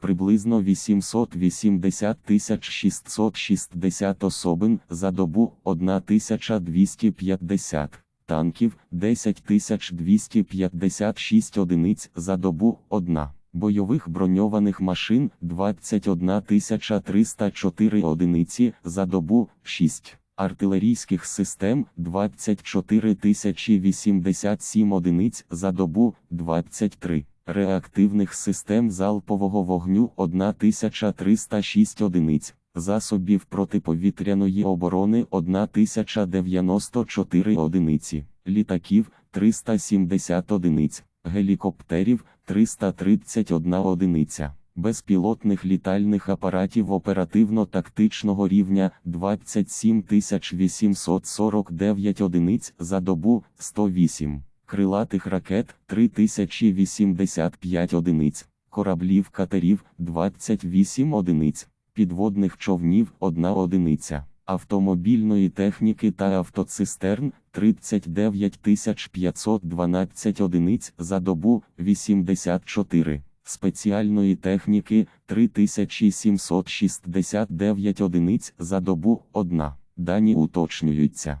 приблизно 880 660 особин за добу 1250 танків 10 256 одиниць за добу 1, бойових броньованих машин 21 304 одиниці за добу 6, артилерійських систем 24 087 одиниць за добу 23. Реактивних систем залпового вогню 1306 одиниць, засобів протиповітряної оборони 1094 одиниці, літаків 370 одиниць, гелікоптерів 331 одиниця, безпілотних літальних апаратів оперативно-тактичного рівня 27 849 одиниць за добу 108 крилатих ракет 3085 одиниць, кораблів катерів 28 одиниць, підводних човнів 1 одиниця, автомобільної техніки та автоцистерн 39 512 одиниць за добу 84. Спеціальної техніки 3769 одиниць за добу 1. Дані уточнюються.